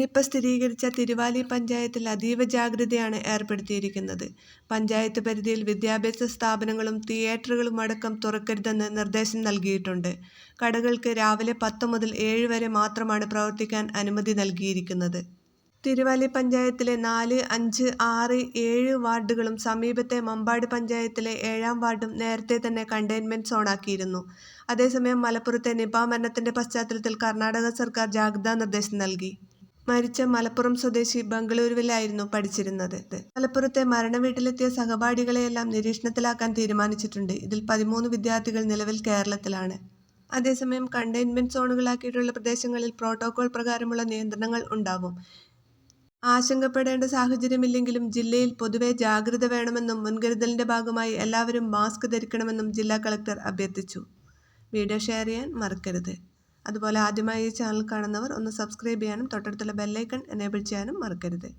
Nipah സ്ഥിരീകരിച്ച തിരുവാലി പഞ്ചായത്തിൽ അതീവ ജാഗ്രതയാണ് ഏർപ്പെടുത്തിയിരിക്കുന്നത്. പഞ്ചായത്ത് പരിധിയിൽ വിദ്യാഭ്യാസ സ്ഥാപനങ്ങളും തിയേറ്ററുകളും അടക്കം തുറക്കരുതെന്ന് നിർദ്ദേശം നൽകിയിട്ടുണ്ട്. കടകൾക്ക് രാവിലെ പത്ത് മുതൽ ഏഴ് വരെ മാത്രമാണ് പ്രവർത്തിക്കാൻ അനുമതി നൽകിയിരിക്കുന്നത്. തിരുവാലി പഞ്ചായത്തിലെ നാല് അഞ്ച് ആറ് ഏഴ് വാർഡുകളും സമീപത്തെ മമ്പാട് പഞ്ചായത്തിലെ ഏഴാം വാർഡും നേരത്തെ തന്നെ കണ്ടെയ്ൻമെന്റ് സോണാക്കിയിരുന്നു. അതേസമയം മലപ്പുറത്തെ നിപ മരണത്തിന്റെ പശ്ചാത്തലത്തിൽ കർണാടക സർക്കാർ ജാഗ്രതാ നിർദ്ദേശം നൽകി. മരിച്ച മലപ്പുറം സ്വദേശി ബംഗളൂരുവിലായിരുന്നു പഠിച്ചിരുന്നത് മലപ്പുറത്തെ മരണവീട്ടിലെത്തിയ സഹപാഠികളെയെല്ലാം നിരീക്ഷണത്തിലാക്കാൻ തീരുമാനിച്ചിട്ടുണ്ട്. ഇതിൽ പതിമൂന്ന് വിദ്യാർത്ഥികൾ നിലവിൽ കേരളത്തിലാണ്. അതേസമയം കണ്ടെയ്ൻമെന്റ് സോണുകളാക്കിയിട്ടുള്ള പ്രദേശങ്ങളിൽ പ്രോട്ടോകോൾ പ്രകാരമുള്ള നിയന്ത്രണങ്ങൾ ഉണ്ടാവും. ആശങ്കപ്പെടേണ്ട സാഹചര്യമില്ലെങ്കിലും ജില്ലയിൽ പൊതുവെ ജാഗ്രത വേണമെന്നും മുൻകരുതലിന്റെ ഭാഗമായി എല്ലാവരും മാസ്ക് ധരിക്കണമെന്നും ജില്ലാ കളക്ടർ അഭ്യർത്ഥിച്ചു. വീഡിയോ ഷെയർ ചെയ്യാൻ മറക്കരുത്. അതുപോലെ ആദ്യമായി ഈ ചാനൽ കാണുന്നവർ ഒന്ന് സബ്സ്ക്രൈബ് ചെയ്യാനും തൊട്ടടുത്തുള്ള ബെല്ലൈക്കൺ എനേബിൾ ചെയ്യാനും മറക്കരുത്.